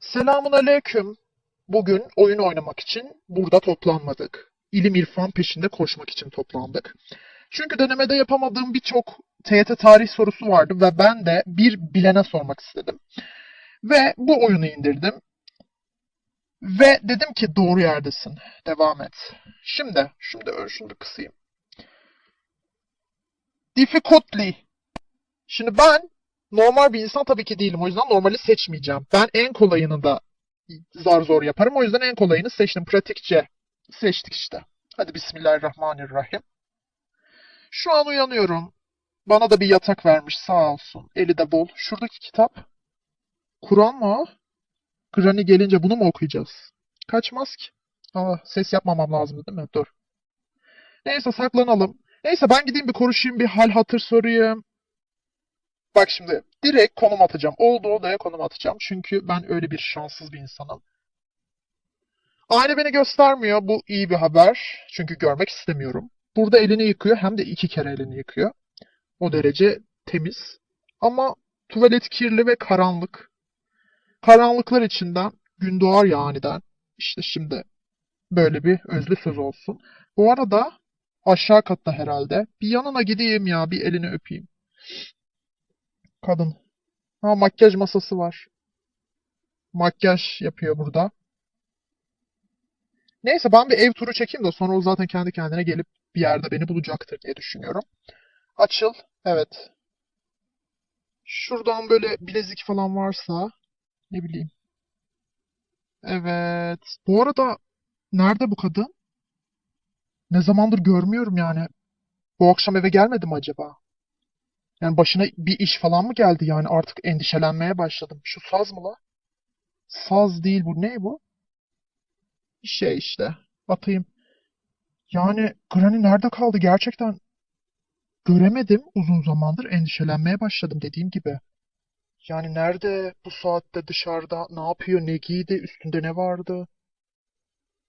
Selamun aleyküm. Bugün oyun oynamak için burada toplanmadık. İlim irfan peşinde koşmak için toplandık. Çünkü denemede yapamadığım birçok TYT tarih sorusu vardı ve ben de bir bilene sormak istedim. Ve bu oyunu indirdim. Ve dedim ki doğru yerdesin. Devam et. Şimdi, şimdi şunu kısayım. Difficultly. Şimdi ben normal bir insan tabii ki değilim. O yüzden normali seçmeyeceğim. Ben en kolayını da zar zor yaparım. O yüzden en kolayını seçtim. Pratikçe. Seçtik işte. Hadi Bismillahirrahmanirrahim. Şu an uyanıyorum. Bana da bir yatak vermiş sağ olsun. Eli de bol. Şuradaki kitap. Kur'an mı o? Granny gelince bunu mu okuyacağız? Kaçmaz ki. Aa, ses yapmamam lazım değil mi? Dur. Neyse saklanalım. Neyse ben gideyim bir konuşayım bir hal hatır sorayım. Bak şimdi direkt konum atacağım. Olduğu odaya konum atacağım. Çünkü ben öyle bir şanssız bir insanım. Ayna beni göstermiyor. Bu iyi bir haber. Çünkü görmek istemiyorum. Burada elini yıkıyor. Hem de iki kere elini yıkıyor. O derece temiz. Ama tuvalet kirli ve karanlık. Karanlıklar içinden gün doğar ya aniden. İşte şimdi böyle bir özlü söz olsun. Bu arada aşağı katta herhalde. Bir yanına gideyim ya. Bir elini öpeyim. Kadın. Ha makyaj masası var. Makyaj yapıyor burada. Neyse ben bir ev turu çekeyim de sonra o zaten kendi kendine gelip bir yerde beni bulacaktır diye düşünüyorum. Açıl. Evet. Şuradan böyle bilezik falan varsa ne bileyim. Evet. Bu arada nerede bu kadın? Ne zamandır görmüyorum yani. Bu akşam eve gelmedi mi acaba? Yani başına bir iş falan mı geldi yani artık endişelenmeye başladım. Şu saz mı la? Saz değil bu. Ne bu? Şey işte. Atayım. Yani Granny nerede kaldı gerçekten? Göremedim uzun zamandır endişelenmeye başladım dediğim gibi. Yani nerede bu saatte dışarıda ne yapıyor ne giydi üstünde ne vardı?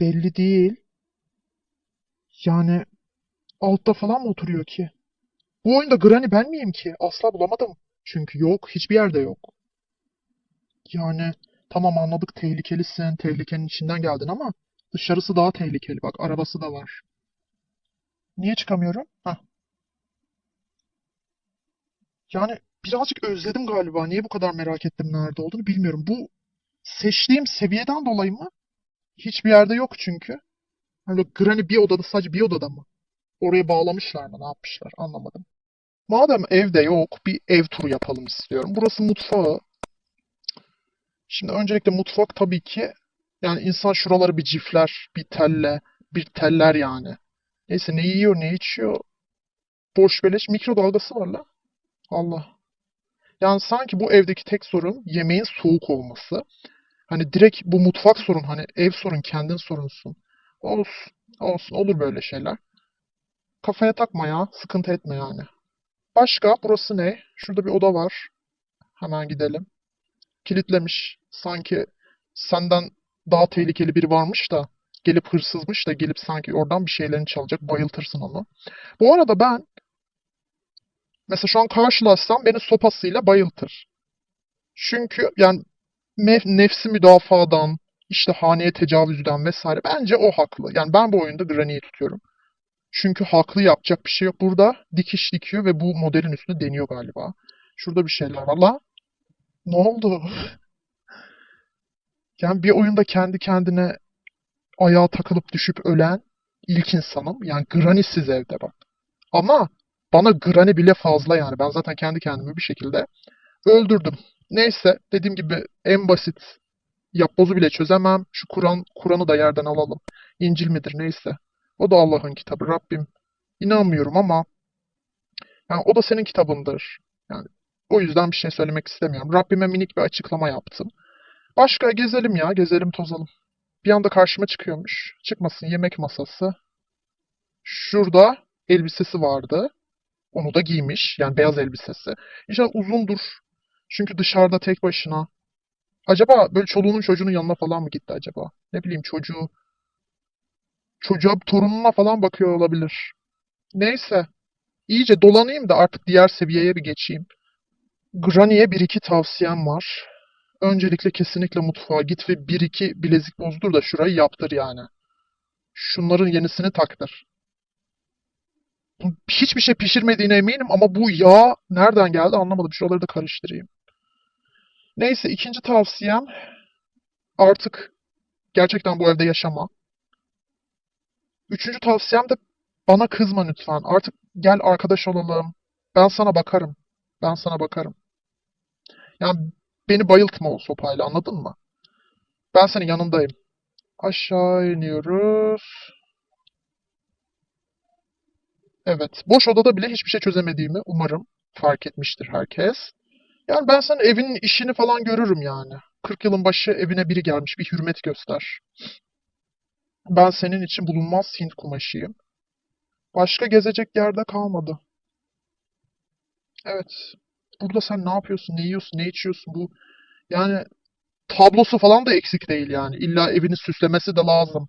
Belli değil. Yani altta falan mı oturuyor ki? Bu oyunda Granny ben miyim ki? Asla bulamadım. Çünkü yok, hiçbir yerde yok. Yani tamam anladık tehlikelisin, tehlikenin içinden geldin ama dışarısı daha tehlikeli. Bak arabası da var. Niye çıkamıyorum? Hah. Yani birazcık özledim galiba. Niye bu kadar merak ettim nerede olduğunu bilmiyorum. Bu seçtiğim seviyeden dolayı mı? Hiçbir yerde yok çünkü. Hani Granny bir odada sadece bir odada mı? Oraya bağlamışlar mı? Ne yapmışlar? Anlamadım. Madem evde yok, bir ev turu yapalım istiyorum. Burası mutfağı. Şimdi öncelikle mutfak tabii ki yani insan şuraları bir cifler, bir telle, bir teller yani. Neyse ne yiyor, ne içiyor? Boş beleş mikrodalgası var la. Allah. Yani sanki bu evdeki tek sorun yemeğin soğuk olması. Hani direkt bu mutfak sorun, hani ev sorun, kendin sorunsun. Olsun, olsun, olur böyle şeyler. Kafaya takma ya, sıkıntı etme yani. Başka, burası ne? Şurada bir oda var. Hemen gidelim. Kilitlemiş. Sanki senden daha tehlikeli biri varmış da gelip hırsızmış da gelip sanki oradan bir şeylerini çalacak. Bayıltırsın onu. Bu arada ben mesela şu an karşılaşsam beni sopasıyla bayıltır. Çünkü yani nef- nefsi müdafadan, işte haneye tecavüzden vesaire bence o haklı. Yani ben bu oyunda Granny'yi tutuyorum. Çünkü haklı yapacak bir şey yok. Burada dikiş dikiyor ve bu modelin üstüne deniyor galiba. Şurada bir şeyler var. La ne oldu? Yani bir oyunda kendi kendine ayağa takılıp düşüp ölen ilk insanım. Yani Granny'siz evde bak. Ama bana Granny bile fazla yani. Ben zaten kendi kendimi bir şekilde öldürdüm. Neyse dediğim gibi en basit yapbozu bile çözemem. Şu Kur'an Kur'an'ı da yerden alalım. İncil midir neyse. O da Allah'ın kitabı. Rabbim inanmıyorum ama yani o da senin kitabındır. Yani o yüzden bir şey söylemek istemiyorum. Rabbime minik bir açıklama yaptım. Başka gezelim ya, gezelim tozalım. Bir anda karşıma çıkıyormuş. Çıkmasın yemek masası. Şurada elbisesi vardı. Onu da giymiş. Yani beyaz elbisesi. İnşallah uzundur. Çünkü dışarıda tek başına. Acaba böyle çoluğunun çocuğunun yanına falan mı gitti acaba? Ne bileyim çocuğu çocuğa torununa falan bakıyor olabilir. Neyse. İyice dolanayım da artık diğer seviyeye bir geçeyim. Granny'e bir iki tavsiyem var. Öncelikle kesinlikle mutfağa git ve bir iki bilezik bozdur da şurayı yaptır yani. Şunların yenisini taktır. Hiçbir şey pişirmediğine eminim ama bu yağ nereden geldi anlamadım. Şuraları da karıştırayım. Neyse ikinci tavsiyem artık gerçekten bu evde yaşama. Üçüncü tavsiyem de bana kızma lütfen. Artık gel arkadaş olalım. Ben sana bakarım. Ben sana bakarım. Yani beni bayıltma o sopayla anladın mı? Ben senin yanındayım. Aşağı iniyoruz. Evet. Boş odada bile hiçbir şey çözemediğimi umarım fark etmiştir herkes. Yani ben senin evinin işini falan görürüm yani. 40 yılın başı evine biri gelmiş. Bir hürmet göster. Ben senin için bulunmaz Hint kumaşıyım. Başka gezecek yerde kalmadı. Evet. Burada sen ne yapıyorsun, ne yiyorsun, ne içiyorsun? Bu yani tablosu falan da eksik değil yani. İlla evini süslemesi de lazım.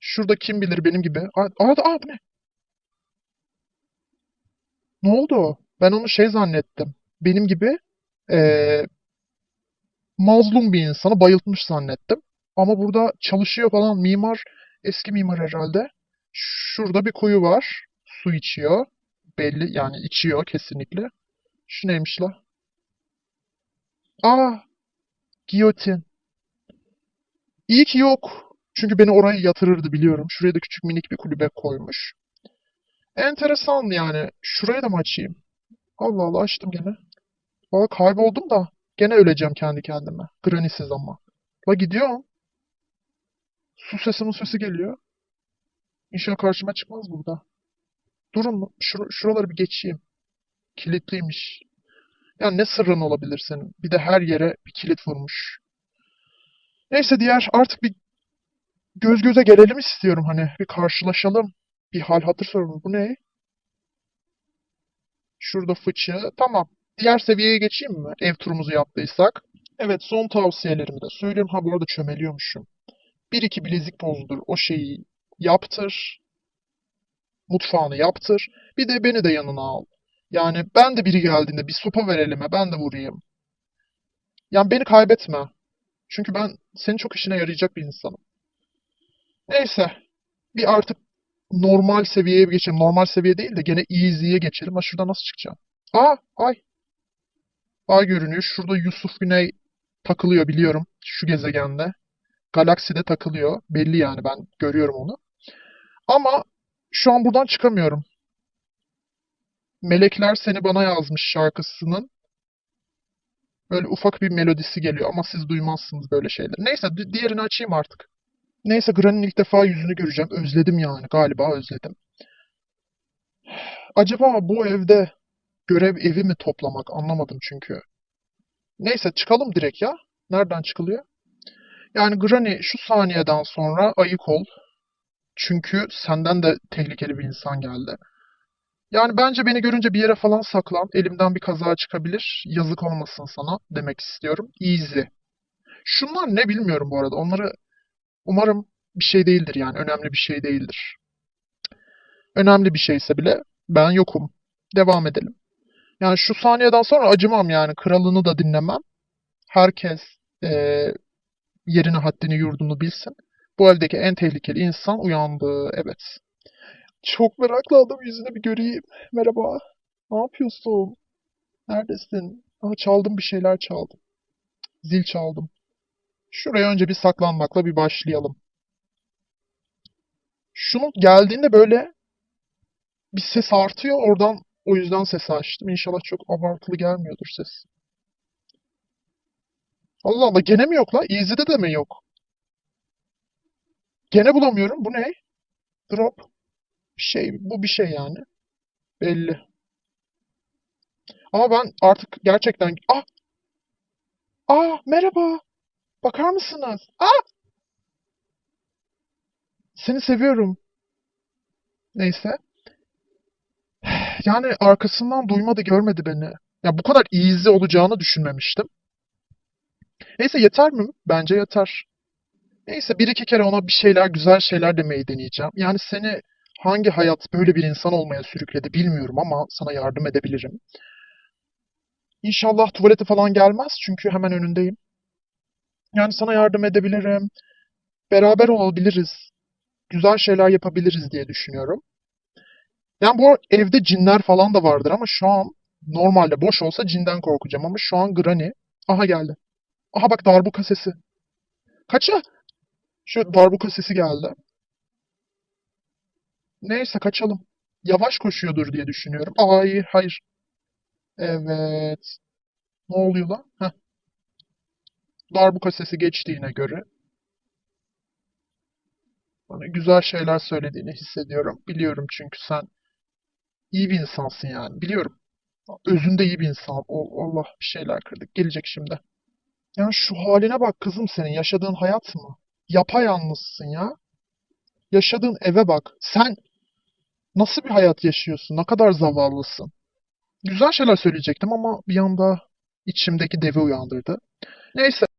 Şurada kim bilir benim gibi. Aa, aa, ne? Ne oldu? Ben onu şey zannettim. Benim gibi eee, mazlum bir insanı bayıltmış zannettim. Ama burada çalışıyor falan. Mimar, eski mimar herhalde. Şurada bir kuyu var. Su içiyor. Belli yani içiyor kesinlikle. Şu neymiş la? Aa, giyotin. İyi ki yok. Çünkü beni oraya yatırırdı biliyorum. Şuraya da küçük minik bir kulübe koymuş. Enteresan yani. Şurayı da mı açayım? Allah Allah açtım gene. Valla kayboldum da gene öleceğim kendi kendime. Granny'siz ama. La gidiyorum. Su sesi mu sesi geliyor. İnşallah karşıma çıkmaz burada. Durun şur şuraları bir geçeyim. Kilitliymiş. Ya ne sırrın olabilir senin? Bir de her yere bir kilit vurmuş. Neyse diğer artık bir göz göze gelelim istiyorum hani. Bir karşılaşalım. Bir hal hatır soralım. Bu ne? Şurada fıçı. Tamam. Diğer seviyeye geçeyim mi? Ev turumuzu yaptıysak. Evet son tavsiyelerimi de söyleyeyim. Ha bu arada çömeliyormuşum. Bir iki bilezik bozdur. O şeyi yaptır. Mutfağını yaptır. Bir de beni de yanına al. Yani ben de biri geldiğinde bir sopa ver elime. Ben de vurayım. Yani beni kaybetme. Çünkü ben senin çok işine yarayacak bir insanım. Neyse. Bir artık normal seviyeye geçelim. Normal seviye değil de gene easy'ye geçelim. Ha şuradan nasıl çıkacağım? Aa ay. Ay görünüyor. Şurada Yusuf Güney takılıyor biliyorum. Şu gezegende. Galakside takılıyor. Belli yani ben görüyorum onu. Ama şu an buradan çıkamıyorum. Melekler Seni Bana Yazmış şarkısının böyle ufak bir melodisi geliyor ama siz duymazsınız böyle şeyler. Neyse di- diğerini açayım artık. Neyse Granny'nin ilk defa yüzünü göreceğim. Özledim yani galiba özledim. Acaba bu evde görev evi mi toplamak anlamadım çünkü. Neyse çıkalım direkt ya. Nereden çıkılıyor? Yani Granny şu saniyeden sonra ayık ol. Çünkü senden de tehlikeli bir insan geldi. Yani bence beni görünce bir yere falan saklan. Elimden bir kaza çıkabilir. Yazık olmasın sana demek istiyorum. Easy. Şunlar ne bilmiyorum bu arada. Onları umarım bir şey değildir yani. Önemli bir şey değildir. Önemli bir şeyse bile ben yokum. Devam edelim. Yani şu saniyeden sonra acımam yani. Kralını da dinlemem. Herkes eee, yerini, haddini, yurdunu bilsin. Bu evdeki en tehlikeli insan uyandı. Evet. Çok meraklandım yüzünü bir göreyim. Merhaba. Ne yapıyorsun? Neredesin? Aa, çaldım bir şeyler çaldım. Zil çaldım. Şuraya önce bir saklanmakla bir başlayalım. Şunun geldiğinde böyle bir ses artıyor. Oradan o yüzden sesi açtım. İnşallah çok abartılı gelmiyordur ses. Allah Allah gene mi yok la? Easy'de de mi yok? Gene bulamıyorum. Bu ne? Drop. Bir şey. Bu bir şey yani. Belli. Ama ben artık gerçekten... Ah! Ah! Merhaba! Bakar mısınız? Ah! Seni seviyorum. Neyse. Yani arkasından duymadı, görmedi beni. Ya bu kadar easy olacağını düşünmemiştim. Neyse yeter mi? Bence yeter. Neyse bir iki kere ona bir şeyler, güzel şeyler demeyi deneyeceğim. Yani seni hangi hayat böyle bir insan olmaya sürükledi bilmiyorum ama sana yardım edebilirim. İnşallah tuvalete falan gelmez çünkü hemen önündeyim. Yani sana yardım edebilirim. Beraber olabiliriz. Güzel şeyler yapabiliriz diye düşünüyorum. Yani bu evde cinler falan da vardır ama şu an normalde boş olsa cinden korkacağım ama şu an Granny. Aha geldi. Aha bak darbuka sesi. Kaça? Şu darbuka sesi geldi. Neyse kaçalım. Yavaş koşuyordur diye düşünüyorum. Ay hayır. Evet. Ne oluyor lan? Heh. Darbuka sesi geçtiğine göre bana güzel şeyler söylediğini hissediyorum. Biliyorum çünkü sen iyi bir insansın yani. Biliyorum. Özünde iyi bir insan. Allah bir şeyler kırdık. Gelecek şimdi. Yani şu haline bak kızım senin. Yaşadığın hayat mı? Yapayalnızsın ya. Yaşadığın eve bak. Sen nasıl bir hayat yaşıyorsun? Ne kadar zavallısın. Güzel şeyler söyleyecektim ama bir anda içimdeki devi uyandırdı. Neyse.